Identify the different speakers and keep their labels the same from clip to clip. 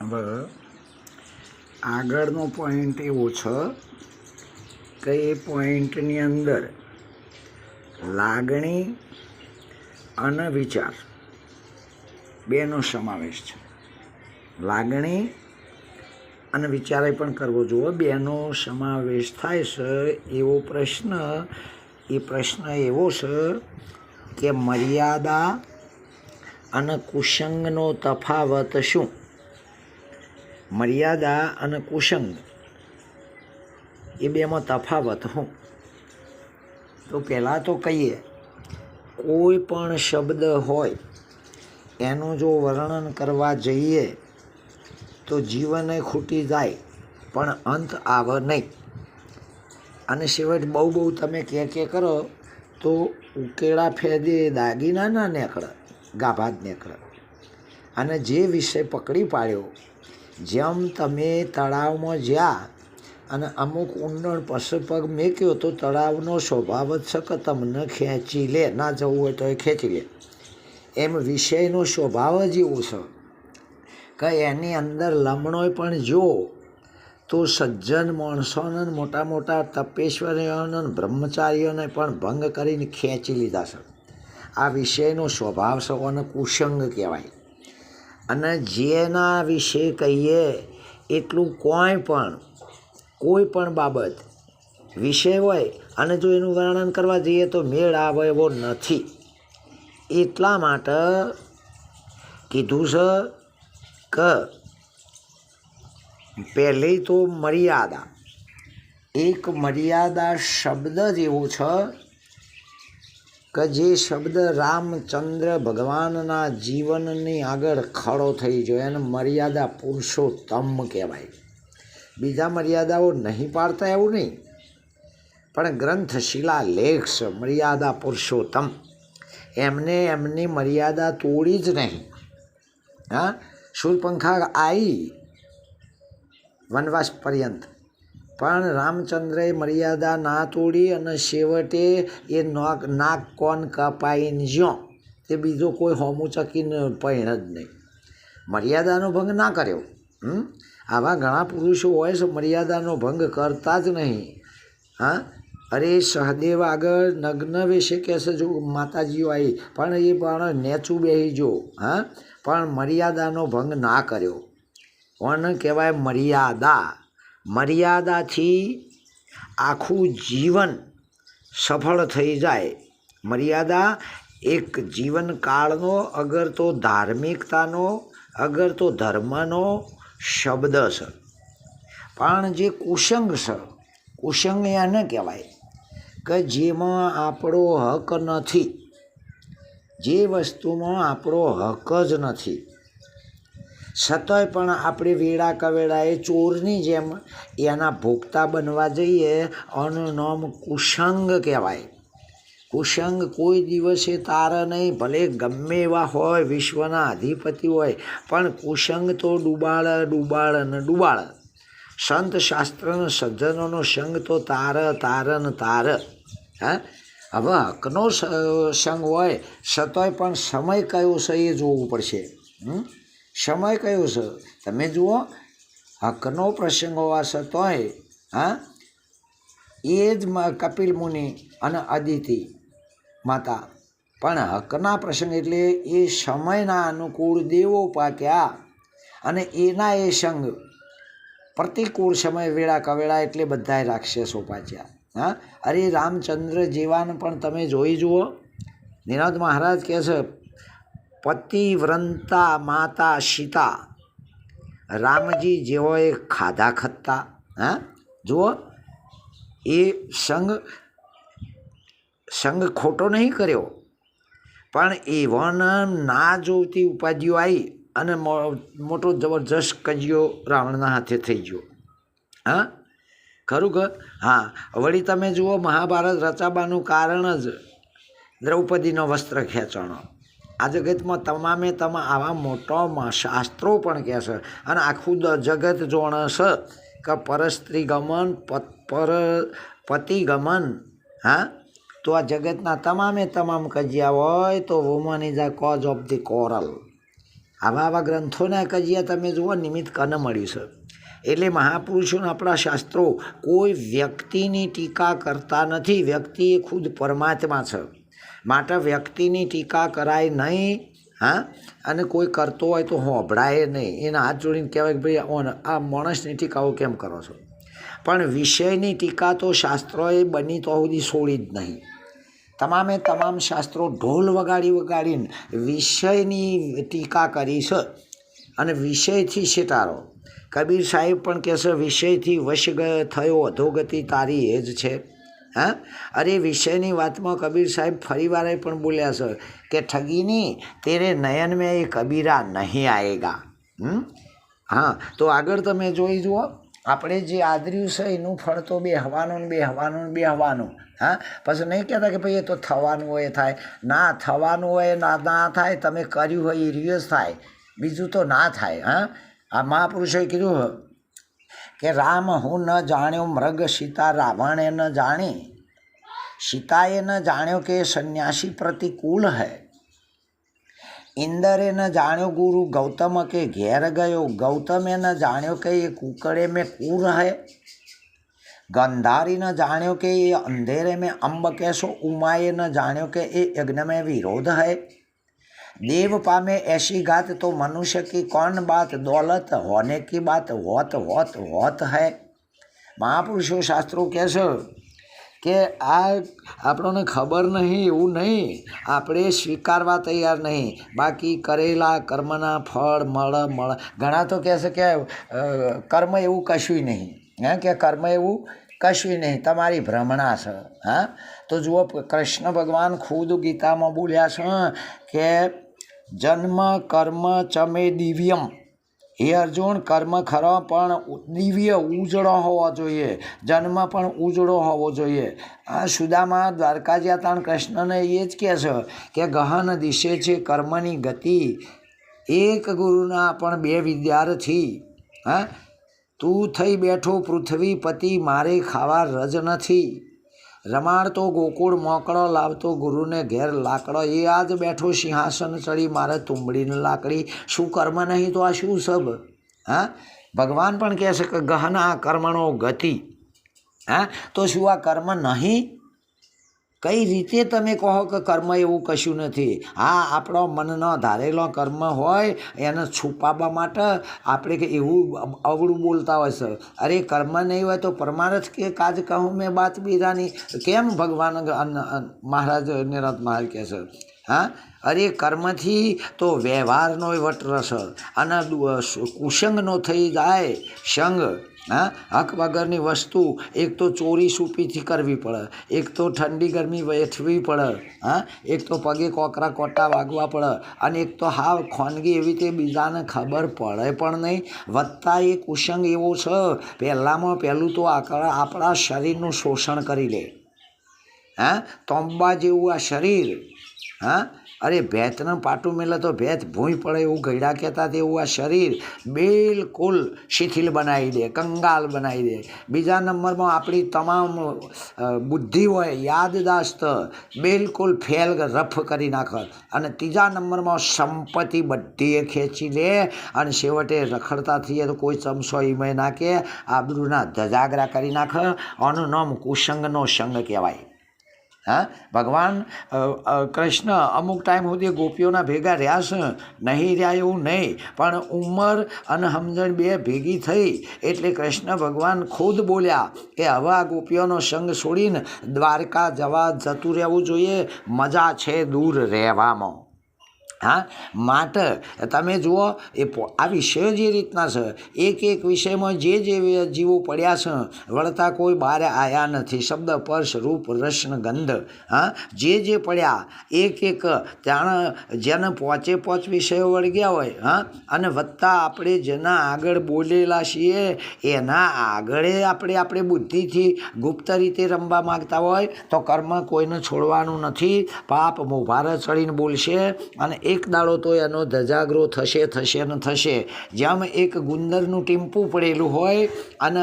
Speaker 1: હવે આગળનો પોઈન્ટ એવો છે કે એ પોઈન્ટની અંદર લાગણી અને વિચાર બેનો સમાવેશ છે. લાગણી અને વિચારે પણ કરવો જોઈએ બેનો સમાવેશ થાય છે એવો પ્રશ્ન, એ પ્રશ્ન એવો છે કે મર્યાદા અને કુસંગનો તફાવત શું? મર્યાદા અને કુસંગ એ બેમાં તફાવત હું. તો પહેલાં તો કહીએ, કોઈ પણ શબ્દ હોય, એનું જો વર્ણન કરવા જઈએ, તો જીવન ખૂટી જાય, પણ અંત આવે નહીં. અને છેવટ બહુ બહુ તમે કે કે કરો, તો ઉકેળા ફેદે દાગીના ના નીકળે ગાભા જ નીકળે. અને જે વિષય પકડી પાડ્યો જેમ તમે તળાવમાં જ્યાં અને અમુક ઊંડણ પશુ પગ મેક્યો તો તળાવનો સ્વભાવ જ કે તમને ખેંચી લે, ના જવું હોય તો એ ખેંચી લે. એમ વિષયનો સ્વભાવ જ એવો છે કે એની અંદર લમણોય પણ જો તો સજ્જન માણસોને મોટા મોટા તપેશ્વરીઓને બ્રહ્મચારીઓને પણ ભંગ કરીને ખેંચી લીધા છે. આ વિષયનો સ્વભાવ અને કુસંગ કહેવાય. અને જેના વિશે કહીએ એટલું કોઈ પણ કોઈ પણ બાબત વિષય હોય અને જો એનું વર્ણન કરવા જઈએ તો મેળ આવે એવો નથી. એટલા માટે કીધું છે કે પહેલી તો મર્યાદા. એક મર્યાદા શબ્દ જ એવો છે કે જે શબ્દ રામચંદ્ર ભગવાનના જીવનની આગળ ખડો થઈ ગયો, એને મર્યાદા પુરુષોત્તમ કહેવાય. બીજા મર્યાદાઓ નહીં પાડતા એવું નહીં, પણ ગ્રંથ શિલાલેખ મર્યાદા પુરુષોત્તમ. એમને એમની મર્યાદા તોડી જ નહીં. હા? શૂલપંખા આવી વનવાસ પર્યંત. પણ રામચંદ્રએ મર્યાદા ના તોડી અને છેવટે એ નાક નાક કોન કપાઈને જ્યો. તે બીજો કોઈ હોમું ચકીને પહેણ જ નહીં. મર્યાદાનો ભંગ ના કર્યો. હમ? આવા ઘણા પુરુષો હોય છે, મર્યાદાનો ભંગ કરતા જ નહીં. હા? અરે સહદેવ આગળ નગ્ન વિશે કહેશે જો માતાજીઓ આવી. પણ એ પણ નેચું બેહી જો. હા? પણ મર્યાદાનો ભંગ ના કર્યો. પણ કહેવાય? મર્યાદા. મર્યાદાથી આખું જીવન સફળ થઈ જાય. મર્યાદા એક જીવનકાળનો, અગર તો ધાર્મિકતાનો, અગર તો ધર્મનો શબ્દ છે. પણ જે કુસંગ છે, કુસંગ એને કહેવાય કે જેમાં આપણો હક નથી. જે વસ્તુમાં આપણો હક જ નથી. છતાંય પણ આપણે વેળા એ ચોરની જેમ એના ભોગતા બનવા જઈએ આનું નામ કુસંગ કહેવાય. કુસંગ કોઈ દિવસે તારે નહીં, ભલે ગમે એવા હોય, વિશ્વના અધિપતિ હોય, પણ કુસંગ તો ડૂબાળ ડૂબાળ ને ડૂબાળ. સંત શાસ્ત્રના સજ્જનોનો સંગ તો તાર તાર ને તાર. હા? હવે હકનો સંગ હોય, છતાંય પણ સમય કયો છે એ જોવું પડશે? હમ? સમય કયો છે? તમે જુઓ, હકનો પ્રસંગ હોવા છતાંય હા, એ જ કપિલ મુનિ અને અદિતિ માતા. પણ હકના પ્રસંગ એટલે એ સમયના અનુકૂળ દેવો પાક્યા અને એના એ સંગ પ્રતિકૂળ સમય વેળા કવેળા એટલે બધાએ રાક્ષસો પાચ્યા. હા? અરે રામચંદ્ર જેવાને પણ તમે જોઈ જુઓ. નિનાદ મહારાજ કહે છે પતિવ્રંતા માતા સીતા. રામજી જેવો એ ખાધા ખત્તા, હા? જુઓ, એ સંગ સંગ ખોટો નહીં કર્યો. પણ એ વન ના જોતી ઉપાધિઓ આવી અને મોટો જબરજસ્ત કજિયો રાવણના હાથે થઈ ગયો. હા? ખરું કે હા. વળી તમે જુઓ, મહાભારત રચાવાનું કારણ જ દ્રૌપદીનો વસ્ત્ર ખેંચવાનો આ જગતમાં તમામે તમા આવા મોટા શાસ્ત્રો પણ કહે છે. અને આખું જગત જોણશે કે પરસ્ત્રી ગમન પર પતિ ગમન હા? તો આ જગતના તમામે તમામ કજિયા હોય તો woman is a cause of the quarrel આવા આવા ગ્રંથોના કજિયા તમે જુઓ, નિમિત્ત કન મળ્યું છે. એટલે મહાપુરુષોના આપણા શાસ્ત્રો કોઈ વ્યક્તિની ટીકા કરતા નથી. વ્યક્તિ એ ખુદ પરમાત્મા છે. માટે વ્યક્તિની ટીકા કરાય નહીં, હા? અને કોઈ કરતો હોય તો હોભળાય નહીં. એના હાથ જોડીને કહેવાય કે ભાઈ, ઓન, આ માણસની ટીકાઓ કેમ કરો છો? પણ વિષયની ટીકા તો શાસ્ત્રોએ બની તો સુધી છોડી જ નહીં. તમામે તમામ શાસ્ત્રો ઢોલ વગાડી વગાડીને વિષયની ટીકા કરી છે અને વિષયથી સિતારો કબીર સાહેબ પણ કહેશે વિષયથી વશ થયો, અધોગતિ તારી એ જ છે. હા? અરે, વિષયની વાતમાં કબીર સાહેબ ફરીવારે પણ બોલ્યા છે કે, ઠગીની, તેરે નયન મેં એ કબીરા નહીં આવેગા હા, તો આગળ તમે જોઈ જુઓ. આપણે જે આદર્યું છે, એનું ફળ તો બે હવાનું બે હવાનું બે હવાનું હા? પછી નહીં કહેતા કે ભાઈ એ તો થવાનું હોય થાય. ના, થવાનું હોય, ના ના થાય. તમે કર્યું હોય એ રિયસ થાય. બીજું તો ના થાય, હા? આ મહાપુરુષોએ કીધું કે રામ હું ન જાણ્યો મૃગ સીતા રાવણે ન જાણી સીતાએ ન જાણ્યો કે એ સંન્યાસી પ્રતિકૂળ હૈ ઇન્દરે ન જાણ્યો ગુરુ ગૌતમ કે ઘેર ગયો ગૌતમે ન જાણ્યો કે એ કુકડે મેં કૂર હૈ ગંધારી ન જાણ્યો કે એ અંધેરે મેં અંબ कैसो उमाए न जान्यो કે એ यज्ञ में विरोध है देव पामे ऐसी घात तो मनुष्य की कौन बात दौलत होने की बात होत होत होत है મહાપુરુષો શાસ્ત્રો કહે છે કે આ આપણને ખબર નહીં એવું નહીં આપણે સ્વીકારવા તૈયાર નહીં બાકી કરેલા કર્મના ફળ મળ મળ ઘણા તો કહે છે કે અ, કર્મ એવું કશું નહીં હે કે કર્મ એવું કશું નહીં તમારી ભ્રમણા છે હા તો જુઓ કૃષ્ણ ભગવાન ખુદ ગીતામાં બોલ્યા છે કે જન્મ, કર્મ, ચમે, દિવ્યમ. હે અર્જુન, કર્મ ખરો, પણ દિવ્ય ઉજળો હોવો જોઈએ. જન્મ પણ ઉજળો હોવો જોઈએ. આ સુદામા દ્વારકા જ્યાં તાણ કૃષ્ણને એ જ કહે છે કે ગહન દિશે છે કર્મની ગતિ. એક ગુરુના પણ બે વિદ્યાર્થી. હા? તું થઈ બેઠો પૃથ્વીપતિ, મારે ખાવા રજ નથી. રમાડતો ગોકુળ, મોકળો, લાવતો ગુરુને ઘેર, લાકડો. એ આજ બેઠો સિંહાસન ચડી, મારે તુંબડીને લાકડી. શું કર્મ નહીં તો આ શું સબ? હા? ભગવાન પણ કહે છે કે ગહના કર્મણો ગતિ. હા? તો શું આ કર્મ નહીં? કઈ રીતે તમે કહો કે કર્મ એવું કશું નથી? હા, આપણો મનનો ધારેલો કર્મ હોય, એને છુપાવવા માટે આપણે કે એવું અવળું બોલતા હોય છે. અરે, કર્મ નહીં હોય તો પરમારથ કે કાજ કહું મેં બાત બીરાની કેમ ભગવાન અન- અન- મહારાજ નિરત મહારાજ કહે છે? હા? અરે, કર્મથી તો વ્યવહારનો વટરસ અને દુ- કુસંગનો થઈ જાય સંગ. હા? હક વગરની વસ્તુ, એક તો ચોરી સૂપીથી કરવી પડે, એક તો ઠંડી ગરમી વેઠવી પડે, હા? એક તો પગે કોકરા કોટા વાગવા પડે, અને એક તો હા ખોનગી એવી રીતે બીજાને ખબર પડે પણ નહીં. વધતા એ કુસંગ એવો છે, પહેલાંમાં પહેલું તો આકડા આપણા શરીરનું શોષણ કરી લે. હા? તોંબા જેવું આ શરીર, હા? અરે ભેતનું પાટું મેલે તો ભેત ભૂંય પડે એવું ગયડા કહેતા તેવું આ શરીર બિલકુલ શિથિલ બનાવી દે, કંગાલ બનાવી દે. બીજા નંબરમાં આપણી તમામ બુદ્ધિ હોય, યાદદાસ્ત, બિલકુલ ફેલ, રફ કરી નાખે. અને ત્રીજા નંબરમાં સંપત્તિ બધી ખેંચી લે અને છેવટે રખડતા થઈએ તો કોઈ ચમસો ઈમય નાખે, આબરૂના ધજાગરા કરી નાખે. આનું નામ કુસંગનો સંગ કહેવાય. હા? ભગવાન કૃષ્ણ અમુક ટાઈમ સુધી ગોપીઓના ભેગા રહ્યા છે. નહીં રહ્યા એવું નહીં, પણ ઉંમર અને સમજણ બે ભેગી થઈ. એટલે કૃષ્ણ ભગવાન ખુદ બોલ્યા કે હવે આ ગોપીઓનો સંગ છોડીને દ્વારકા જવા જતું રહેવું જોઈએ. મજા છે દૂર રહેવામાં. હા? માટે તમે જુઓ, એ આ વિષયો જે રીતના છે, એક એક વિષયમાં જે જે જીવો પડ્યા છે, વળતા કોઈ બહાર આવ્યા નથી. શબ્દ, સ્પર્શ, રૂપ, રસન, ગંધ, હા? જે જે પડ્યા, એક એક ત્યાં જેને પોચે પોચ વિષયો વળગ્યા હોય, હા? અને વત્તા આપણે જેના આગળ બોલેલા છીએ, એના આગળે આપણે આપણે બુદ્ધિથી ગુપ્ત રીતે રમવા માગતા હોય, તો કર્મ કોઈને છોડવાનું નથી. પાપ મોભારે ચડીને બોલશે અને એક દાડો તો એનો ધજાગરો થશે થશે ને થશે. જેમ એક ગુંદરનું ટીમ્પું પડેલું હોય અને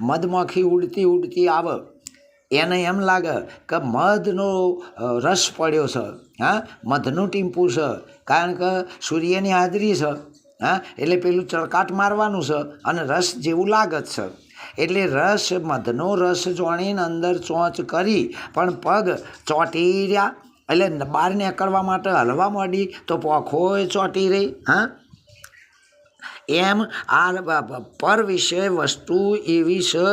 Speaker 1: મધમાખી ઉડતી ઉડતી આવે. એને એમ લાગે કે મધનો રસ પડ્યો છે. હા? મધનું ટીમ્પું છે. કારણ કે સૂર્યની હાજરી છે. હા? એટલે પેલું ચળકાટ મારવાનું છે અને રસ જેવું લાગત છે. એટલે રસ, મધનો રસ જોણીને અંદર ચોંચ કરી, પણ પગ ચોંટી રહ્યા. એટલે બહાર નીકળવા માટે હલવા માંડી તો પોખોય ચોંટી રહી, હા? એમ આ પર વિશે વસ્તુ એવી છે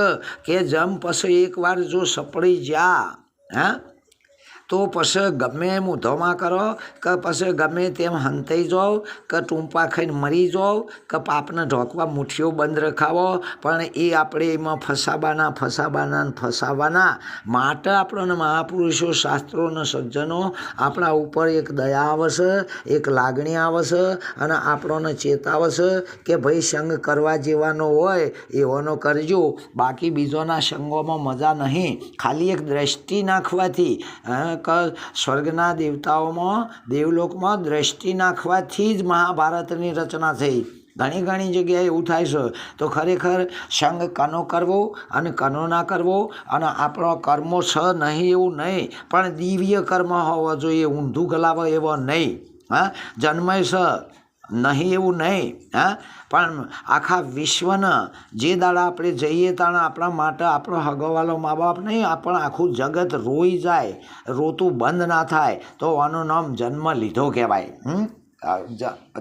Speaker 1: કે જમ પછી એકવાર જો સપડી જા હા? તો પછી ગમે એમ ઉધોમાં કરો, કે પછી ગમે તેમ હંતાઈ જાઓ, કે ટૂંપા ખાઈને મરી જાઓ, કે પાપને ઢોકવા મુઠ્ઠીઓ બંધ રખાવો, પણ એ આપણે એમાં ફસાવાના ફસાવાના ફસાવાના. માટે આપણને મહાપુરુષો શાસ્ત્રોના સજ્જનો આપણા ઉપર એક દયા આવશે, એક લાગણી આવશે અને આપણોને ચેતાવશે કે ભાઈ સંગ કરવા જેવાનો હોય એવાનો કરજો. બાકી બીજોના સંગોમાં મજા નહીં. ખાલી એક દ્રષ્ટિ નાખવાથી સ્વર્ગના દેવતાઓમાં, દેવલોકમાં દ્રષ્ટિ નાખવાથી જ મહાભારતની રચના થઈ. ઘણી ઘણી જગ્યાએ એવું થાય છે. તો ખરેખર સંગ કનો કરવો અને કનો ના કરવો અને આપણો કર્મો છ નહીં એવું નહીં, પણ દિવ્ય કર્મ હોવો જોઈએ, ઊંધું ગલાવો એવો નહીં. હા? જન્મય છે. નહીં એવું નહીં, હા? પણ આખા વિશ્વના જે દાડા આપણે જઈએ તાણે આપણા માટે આપણો હગવાલો મા બાપ નહીં આપણ આખું જગત રોઈ જાય, રોતું બંધ ના થાય, તો આનું નામ જન્મ લીધો કહેવાય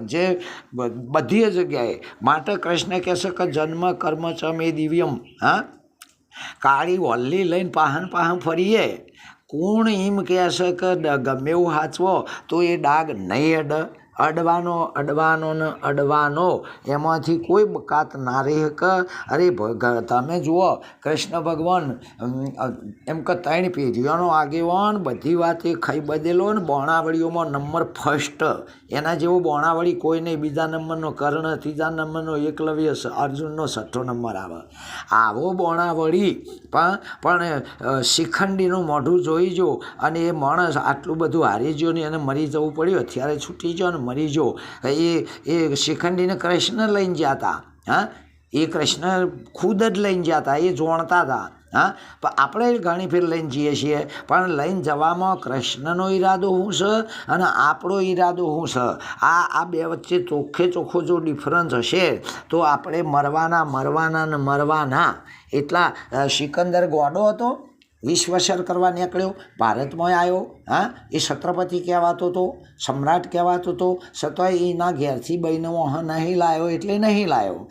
Speaker 1: જે બધી જગ્યાએ માટે કૃષ્ણ કહેશે કે જન્મ, કર્મ ચ મે દિવ્યમ, હા? કાળી વલ્લી લઈને પાહન પાહન ફરીએ, કોણ એમ કહેશે કે ગમે એવું હાચવો, તો એ ડાગ નહીં અડ અડવાનો અડવાનો ને અડવાનો. એમાંથી કોઈ બકાત ના રહે કે? અરે તમે જુઓ, કૃષ્ણ ભગવાન એમ કે ત્રણ પેઢીઓનો આગેવાન, બધી વાતે ખાઈ બદેલો ને બોણાવળીઓમાં નંબર ફર્સ્ટ એના જેવો બોણાવળી કોઈ નહીં. બીજા નંબરનો કર્ણ, ત્રીજા નંબરનો એકલવ્ય અર્જુનનો છઠ્ઠો નંબર આવે. આવો બોણાવળી. પણ પણ શિખંડીનું મોઢું જોઈ જો. અને એ માણસ આટલું બધું હારી ગયો ને એને મરી જવું પડ્યું. અત્યારે છૂટી ગયો ને મરી જો એ એ શિખંડીને કૃષ્ણ લઈને જ્યાં હતા હા? એ કૃષ્ણ ખુદ જ લઈને જતા, એ જોણતા હતા. હા? પણ આપણે ઘણી ફેર લઈને જઈએ છીએ. પણ લઈને જવામાં કૃષ્ણનો ઈરાદો શું છે અને આપણો ઈરાદો શું છે? આ આ બે વચ્ચે ચોખ્ખે ચોખ્ખો જો ડિફરન્સ હશે, તો આપણે મરવાના મરવાના ને મરવાના. એટલા સિકંદર ગોડો હતો. વિશ્વસર કરવા નીકળ્યો, ભારતમાં આવ્યો, હા, એ છત્રપતિ કહેવાતો હતો સમ્રાટ કહેવાતો હતો છતાંય એના ઘેરથી બહેનો નહીં લાવ્યો એટલે નહીં લાવ્યો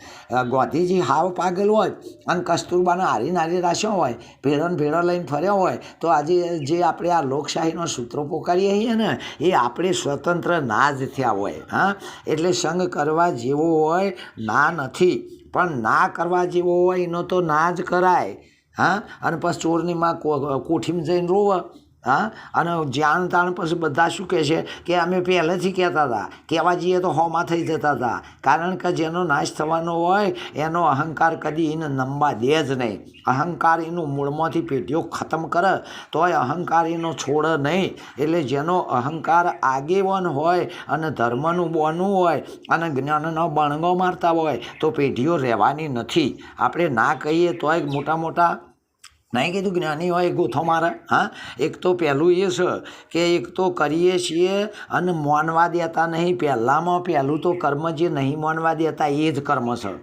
Speaker 1: ગાંધીજી હાવ પાગલ હોય અને કસ્તુરબાને હારી નારી રાખ્યો હોય ભેળો ને ભેળો લઈને ફર્યો હોય, તો આજે જે આપણે આ લોકશાહીનો સૂત્રો પોકારીએ છીએ ને, એ આપણે સ્વતંત્ર ના જ થયા હોય, હા. એટલે સંગ કરવા જેવો હોય, ના નથી, પણ ના કરવા જેવો હોય એનો તો ના જ કરાય. હા? અને પછી ચોરની માં કોઠીમાં જઈને રોવે. હા? અને જાણ તાણ પછી બધા શું કહે છે કે અમે પહેલેથી કહેતા હતા, કહેવા જઈએ તો હોમાં થઈ જતા હતા. કારણ કે જેનો નાશ થવાનો હોય, એનો અહંકાર કદી એને નમવા દે જ નહીં. અહંકાર એનું મૂળમાંથી પેઢીઓ ખતમ કરે, તોય અહંકાર એનો છોડ નહીં. એટલે જેનો અહંકાર આગેવાન હોય અને ધર્મનું બોનું હોય અને જ્ઞાનનો બણગો મારતા હોય, તો પેઢીઓ રહેવાની નથી. આપણે ના કહીએ તોય મોટા મોટા નહીં કીધું જ્ઞાની હોય ગોથો મારે, હા? એક તો પહેલું એ છે કે એક તો કરીએ છીએ અને માનવા દેતા નહીં. પહેલાંમાં પહેલું તો કર્મ જે નહીં માનવા દેતા, એ જ કર્મ છે.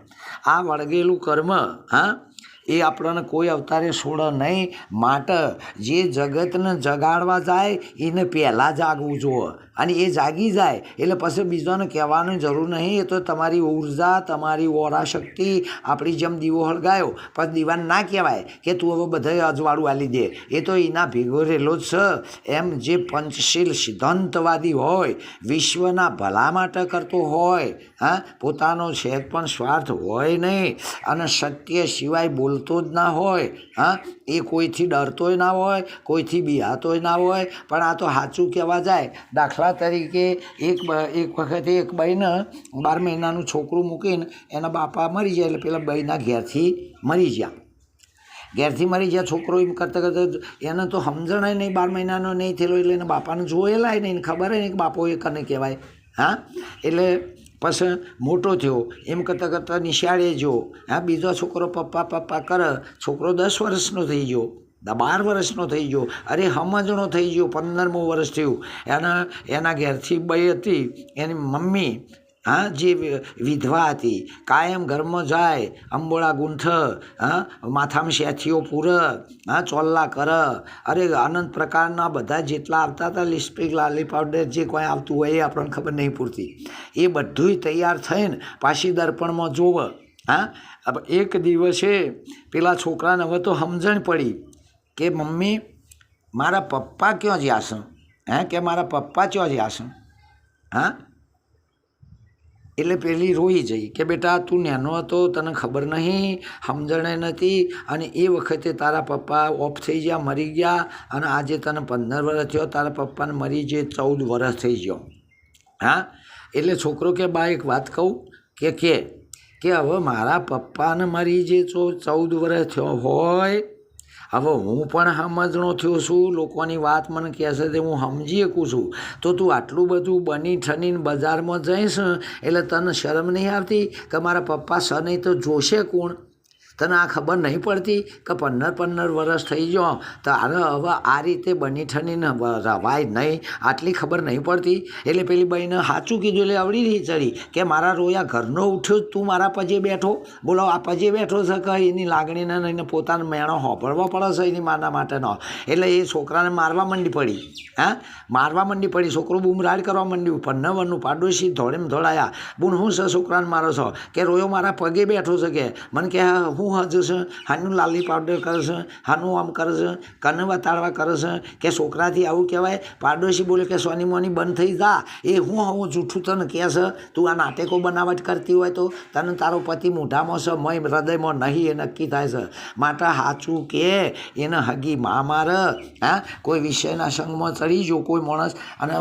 Speaker 1: આ વળગેલું કર્મ, હા, એ આપણને કોઈ અવતારે છોડે નહીં. માટે જે જગતને જગાડવા જાય, એને પહેલાં જાગવું જુએ અને એ જાગી જાય, એટલે પછી બીજાને કહેવાની જરૂર નહીં. એ તો તમારી ઊર્જા, તમારી ઓરા શક્તિ આપણી જેમ દીવો હળગાયો. પછી દીવાને ના કહેવાય કે તું હવે બધાએ અજવાળું આલી દે. એ તો એના ભેગો રહેલો જ છે. એમ જે પંચશીલ સિદ્ધાંતવાદી હોય, વિશ્વના ભલા માટે કરતો હોય, હા, પોતાનો છેદ પણ સ્વાર્થ હોય નહીં. અને સત્ય સિવાય બોલતો જ ના હોય, હા. એ કોઈથી ડરતોય ના હોય, કોઈથી બિહાતોય ના હોય, પણ આ તો સાચું કહેવા જાય. દાખલા તરીકે એક એક વખતે એક બહેને, બાર મહિનાનું છોકરું મૂકીને એના બાપા મરી જાય એટલે પેલા બહેના ઘેરથી મરી ગયા. ઘેરથી મરી ગયા, છોકરો એમ કરતાં કરતાં એને તો સમજણ નહીં, બાર મહિનાનો નહીં થયેલો એટલે એના બાપાને જોયેલાય નહીં, ખબર નહીં કે બાપો એ કને કહેવાય. હા? એટલે પછી મોટો થયો. એમ કરતાં કરતાં નિશાળે જો. હા, બીજો છોકરો પપ્પા પપ્પા કરે. છોકરો દસ વર્ષનો થઈ ગયો. બાર વર્ષનો થઈ ગયો. અરે સમજણો થઈ ગયો. પંદરમું વર્ષ થયું. એના એના ઘેરથી બઈ હતી. એની મમ્મી હા, જે વિધવા હતી, કાયમ ઘરમાં જાય, અંબોળા ગૂંઠ, હા, માથામાં શેથીઓ પૂર, હા, ચોલ્લા કર. અરે અનંત પ્રકારના બધા જેટલા આવતા હતા લિસ્પિક લાલી પાવડર જે કોઈ આવતું હોય એ આપણને ખબર નહીં પૂરતી. એ બધુંય તૈયાર થઈને પાછી દર્પણમાં જોવ. હા એક દિવસે પેલા છોકરાને હવે તો સમજણ પડી કે, મમ્મી, મારા પપ્પા ક્યાં જ્યાં છે હે, કે મારા પપ્પા ક્યાં જ્યાં છે હા એટલે પેલી રોઈ જઈ કે બેટા તું નાનો હતો, તને ખબર નહીં, સમજણે નથી. અને એ વખતે તારા પપ્પા ઓફ થઈ ગયા, મરી ગયા. અને આજે તને પંદર વર્ષ થયો, તારા પપ્પાને મરી જે ચૌદ વર્ષ થઈ ગયો. હા? એટલે છોકરો કે, બા, એક વાત કહું કે કે હવે મારા પપ્પાને મરી જે ચૌદ વર્ષ થયો હોય હવે હું પણ સમજણો થયો છું, લોકોની વાત મને કહે છે તે હું સમજી શકું છું. તો તું આટલું બધું બની ઠનીને બજારમાં જઈશ, એટલે તને શરમ નહીં આવતી કે મારા પપ્પા સ તો જોશે કોણ? તને આ ખબર નહીં પડતી કે પંદર પંદર વર્ષ થઈ ગયો તારે હવે આ રીતે બની ઠનીને રવાય નહીં. આટલી ખબર નહીં પડતી. એટલે પેલી બહેને સાચું કીધું એટલે આવડી રહી ચડી. કે મારા રોયા ઘરનો ઉઠ્યો તું મારા પજે બેઠો. બોલો આ પજે બેઠો છે કે એની લાગણીને એને પોતાનો મેણો હોપડવો પડે છે એની માના માટેનો. એટલે એ છોકરાને મારવા માંડી પડી. હા? મારવા માંડી પડી. છોકરો બૂમરાડ કરવા માંડ્યું. પન્નવરનું પાડોશી ધોળેમ ધોળાયા. બુન હું છે છોકરાને મારો છો? કે રોયો મારા પગે બેઠો છે કે? મને કે હા, હું હજુ છે હાનું લાલી પાવડર કરે છે હાનું આમ કરે છે કને બતાડવા કરે છે કે છોકરાથી આવું કહેવાય, પાડોશી બોલે કે સોની મોની બંધ થઈ જા, એ હું હું જૂઠું તને કહે છે તું આ નાટકો બનાવટ કરતી હોય તો તને તારો પતિ મોઢામાં છે, મય હૃદયમાં નહીં એ નક્કી થાય છે. માટે સાચું કે, એને હગી મા માર, હા? કોઈ વિષયના સંગમાં ચડી જો કોઈ માણસ, અને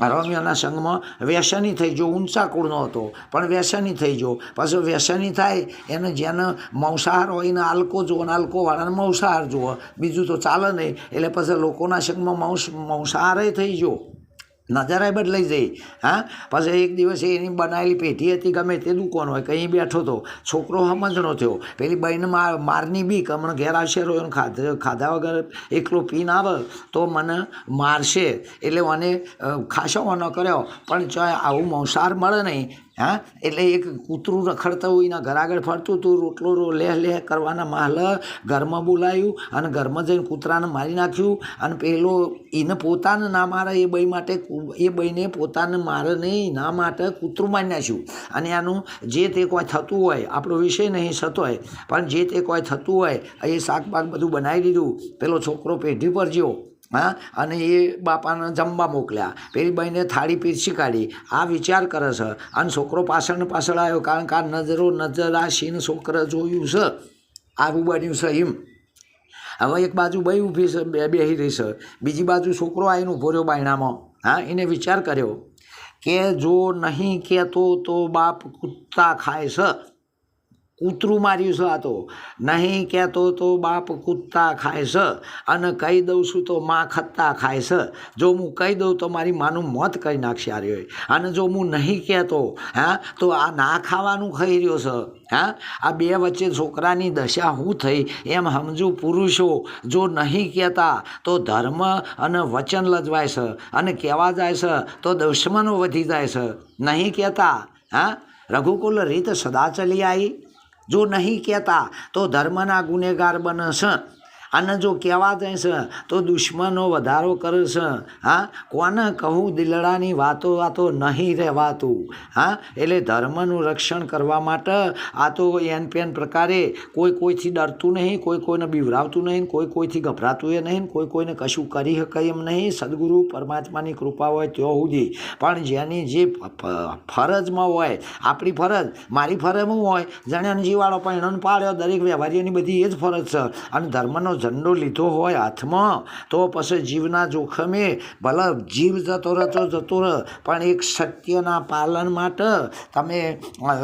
Speaker 1: રમ્યના સંઘમાં વ્યસની થઈ જો ઊંચા કુળનો હતો પણ વ્યસની થઈ જો પાછો વ્યસની થાય એને જેને માંસાહાર હોય એને આલકો જુઓ અને આલકોવાળાને માંસાહાર જુઓ બીજું તો ચાલે નહીં એટલે પછી લોકોના સંઘમાં માંસ માંસાહારે થઈ જો નજરાય બદલાઈ જઈ હા? પછી એક દિવસે એની બનાવેલી પેઢી હતી, ગમે તે દુકાન હોય, કંઈ બેઠો હતો, છોકરો સમજણો થયો. પેલી બહેન માર મારની બીક, હમણાં ઘેર આવશે રહ્યો ખાધા ખાધા વગર એકલો પીન આવે, તો મને મારશે. એટલે મને ખાસો મનો કર્યો. પણ જો આવું મંસાર મળે નહીં હા? એટલે એક કૂતરું રખડતું હોય, એના ઘર આગળ ફરતું હતું, રોટલો રો લેહ લેહ કરવાના માલ ઘરમાં બોલાયું અને ઘરમાં જઈને કૂતરાને મારી નાખ્યું અને પેલો એને પોતાને ના મારે, એ બઈ માટે એ બઈને પોતાને મારે નહીં, ના માટે કૂતરું મારી નાખ્યું. અને આનું જે તે કોઈ થતું હોય, આપણો વિષય નહીં થતો હોય, પણ જે તે કોઈ થતું હોય, એ શાક બધું બનાવી દીધું. પેલો છોકરો પેઢી પર જ્યો. હા? અને એ બાપાને જમવા મોકલ્યા. પેલી બહેને થાળી પીરસી કાઢી આ વિચાર કરે છે. અને છોકરો પાછળ પાછળ આવ્યો કારણ કે આ નજરો નજર આ સીન છોકરા જોયું છે. આવું બન્યું છે એમ. હવે એક બાજુ બઈ ઊભી છે, બે બેહી રહી છે. બીજી બાજુ છોકરો આવીને ઊભો રહ્યો બાયણામાં. હા? એને વિચાર કર્યો કે જો નહીં કહેતો તો બાપ કૂદતા ખાય છે. કૂતરું માર્યું છે આ તો. નહીં કહેતો તો બાપ કૂદતા ખાય છે અને કહી દઉં છું તો માં ખત્તા ખાય છે. જો હું કહી દઉં તો મારી માનું મોત કરી નાખશે આ રહ્યો. અને જો હું નહીં કહેતો, હા, તો આ ના ખાવાનું ખાઈ રહ્યો છે. હા, આ બે વચ્ચે છોકરાની દશા શું થઈ એમ સમજુ પુરુષો, જો નહીં કહેતા તો ધર્મ અને વચન લજવાય છે. અને કહેવા જાય છે તો દુશ્મનો વધી જાય છે. નહીં કહેતા, હા, રઘુકુલ રીત સદા ચલી આવી જો નહીં કહેતા તો ધર્મના ગુનેગાર બને છે અને જો કહેવા છે, તો દુશ્મનો વધારો કરે હા, કોને કહું દિલડાની વાતો વાતો નહીં રહેવાતું. હા, એટલે ધર્મનું રક્ષણ કરવા માટે આ તો એન પેન પ્રકારે કોઈ કોઈથી ડરતું નહીં, કોઈ કોઈને બીવરાવતું નહીં, કોઈ કોઈથી ગભરાતું એ નહીં, કોઈ કોઈને કશું કરી શકાય એમ નહીં. સદગુરુ પરમાત્માની કૃપા હોય ત્યાં સુધી. પણ જેની જે ફરજમાં હોય, આપણી ફરજ, મારી ફરજમાં હોય, જાણે જીવાળો પણ પાડ્યો, દરેક વ્યવહારીઓની બધી એ જ ફરજ છે. અને ધર્મનો ઝંડો લીધો હોય હાથમાં તો પછી જીવના જોખમે ભલે જીવ જતો રહે તો જતો રહે પણ એક સત્યના પાલન માટે તમે અ,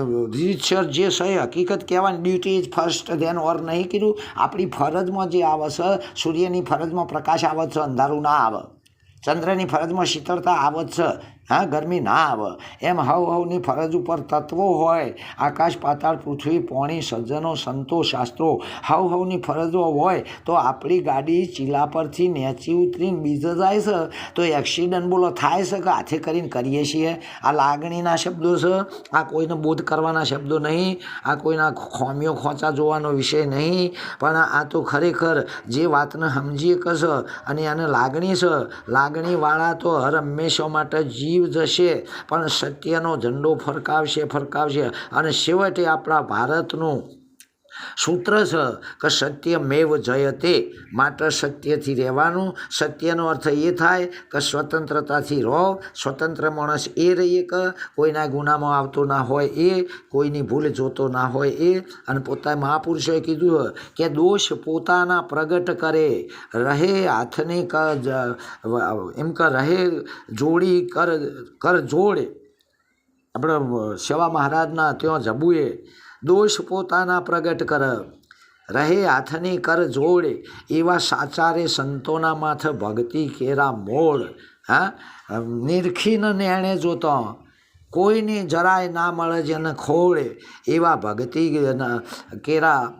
Speaker 1: જે છે હકીકત કહેવાની duty is first then or નહીં કીધું. આપણી ફરજમાં જે આવે છે સૂર્યની ફરજમાં પ્રકાશ આવે છે અંધારું ના આવે. ચંદ્રની ફરજમાં શીતળતા આવે છે. હા, ગરમી ના આવે. એમ હવ હવની ફરજ ઉપર તત્વો હોય. આકાશ, પાતાળ, પૃથ્વી, પોણી, સજ્જનો, સંતો, શાસ્ત્રો હવ હવની ફરજો હોય તો આપણી ગાડી ચીલા પરથી નેચી ઉતરીને બીજે જાય છે. તો એક્સિડન્ટ બોલો થાય છે કે હાથે કરીને કરીએ છીએ? આ લાગણીના શબ્દો છે? આ કોઈને બોધ કરવાના શબ્દો નહીં? આ કોઈના ખોમીઓ ખોંચા જોવાનો વિષય નહીં? પણ આ તો ખરેખર જે વાતને સમજીએ કે છે અને આને લાગણી છે. લાગણીવાળા તો હર હંમેશા માટે જીવ જશે પણ સત્યનો ઝંડો ફરકાવશે ફરકાવશે. અને છેવટે આપણા ભારતનું સૂત્ર છે, કે સત્ય મેવ જયતે માત્ર સત્યથી રહેવાનું. સત્યનો અર્થ એ થાય, કે સ્વતંત્રતાથી રહો સ્વતંત્ર માણસ એ રહીએ કે કોઈના ગુનામાં આવતો ના હોય એ કોઈની ભૂલ જોતો ના હોય એ અને પોતા મહાપુરુષોએ કીધું કે દોષ પોતાના પ્રગટ કરે. રહે હાથને ક એમ કે રહે જોડી કર કર જોડે આપણે સેવા મહારાજના ત્યાં જબુએ દોષ પોતાના પ્રગટ કર. રહે હાથની કર જોડે, એવા સાચારે સંતોના માથ ભક્તિ કેરા મોડ. હા? નિરખીને નેણે જોતો, કોઈને જરાય ના મળે જેને ખોળે, એવા ભક્તિ કેરા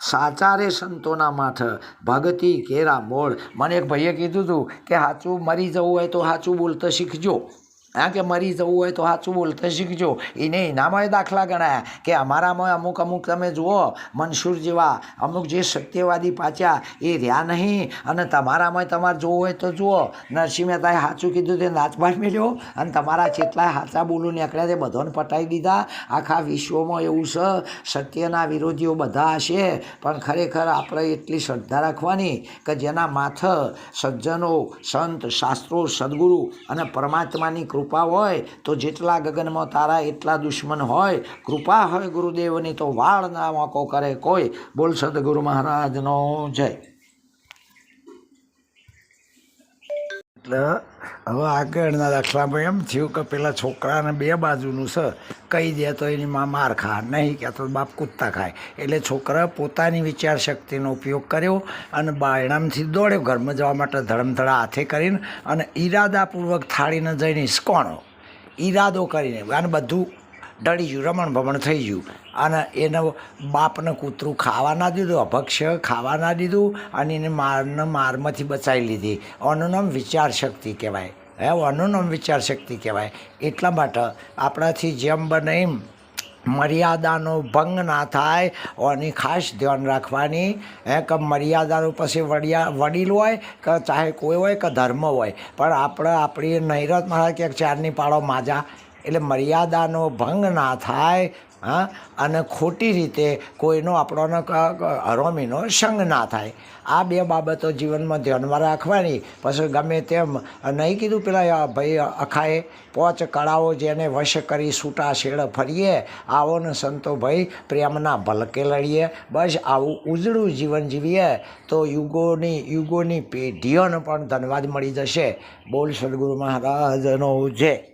Speaker 1: સાચારે સંતોના માથ ભક્તિ કેરા મોડ. મને એક ભાઈએ કીધું હતું કે સાચું મરી જવું હોય તો સાચું બોલતા શીખજો. હા, કે મરી જવું હોય તો સાચું બોલતા શીખજો. એને એનામાં દાખલા ગણાયા. કે અમારામાં અમુક અમુક, તમે જુઓ, મનસુર જેવા અમુક જે સત્યવાદી પાછા એ રહ્યા નહીં. અને તમારામાં તમારે જોવું હોય તો જુઓ. નરસિંહ મહેતાએ સાચું કીધું તે નાચબાટ મેળ્યો. અને તમારા જેટલા સાચા બોલું નીકળ્યા તે બધાને પટાવી દીધા. આખા વિશ્વમાં એવું છે, સત્યના વિરોધીઓ બધા હશે. પણ ખરેખર આપણે એટલી શ્રદ્ધા રાખવાની કે જેના માથ સજ્જનો, સંત, શાસ્ત્રો, સદગુરુ અને પરમાત્માની કૃપા હોય, તો જેટલા ગગનમાં તારા એટલા દુશ્મન હોય. કૃપા હોય ગુરુદેવની, તો વાળ ના વાંકો કરે કોઈ. બોલ સદગુરુ મહારાજનો જય.
Speaker 2: એટલે હવે આગળના દાખલામાં એમ થયું કે પેલા છોકરાને બે બાજુનું છે, કહી દે તો એની માં માર ખા નહીં કે તો બાપ કૂદતા ખાય. એટલે છોકરા પોતાની વિચાર શક્તિનો ઉપયોગ કર્યો અને બાયણામથી દોડ્યો, ઘરમાં જવા માટે ધડમધડા હાથે કરીને અને ઈરાદાપૂર્વક થાળીને જઈને સ્કોણો ઈરાદો કરીને, અને બધું ડળી ગયું, રમણ ભમણ થઈ ગયું. અને એને બાપને કૂતરું ખાવા ના દીધું, અભક્ષ્ય ખાવા ના દીધું અને એને મારને મારમાંથી બચાવી લીધી. આનું નામ વિચાર શક્તિ કહેવાય. હે આનું નામ વિચાર શક્તિ કહેવાય. એટલા માટે આપણાથી જેમ બને એમ મર્યાદાનો ભંગ ના થાય એની ખાસ ધ્યાન રાખવાની. હે, કે મર્યાદાનું પછી વડિયા, વડીલ હોય, કે ચાહે કોઈ હોય, કે ધર્મ હોય. પણ આપણે આપણી નૈરત મહારાજ ક્યાંક ચારની પાડો માજા. એટલે મર્યાદાનો ભંગ ના થાય હા? અને ખોટી રીતે કોઈનો આપણોનો હરોમીનો સંગ ના થાય. આ બે બાબતો જીવનમાં ધ્યાનમાં રાખવાની. પછી ગમે તેમ નહીં કીધું પેલા ભાઈ અખાએ પોચ કળાઓ જેને વશ કરી છૂટા શેડ ફરીએ, આવો ને સંતો ભાઈ પ્રેમના ભલકે લડીએ. બસ આવું ઉજળું જીવન જીવીએ તો યુગોની યુગોની પેઢીઓને પણ ધન્યવાદ મળી જશે. બોલ સદગુરુ મહારાજનો જય.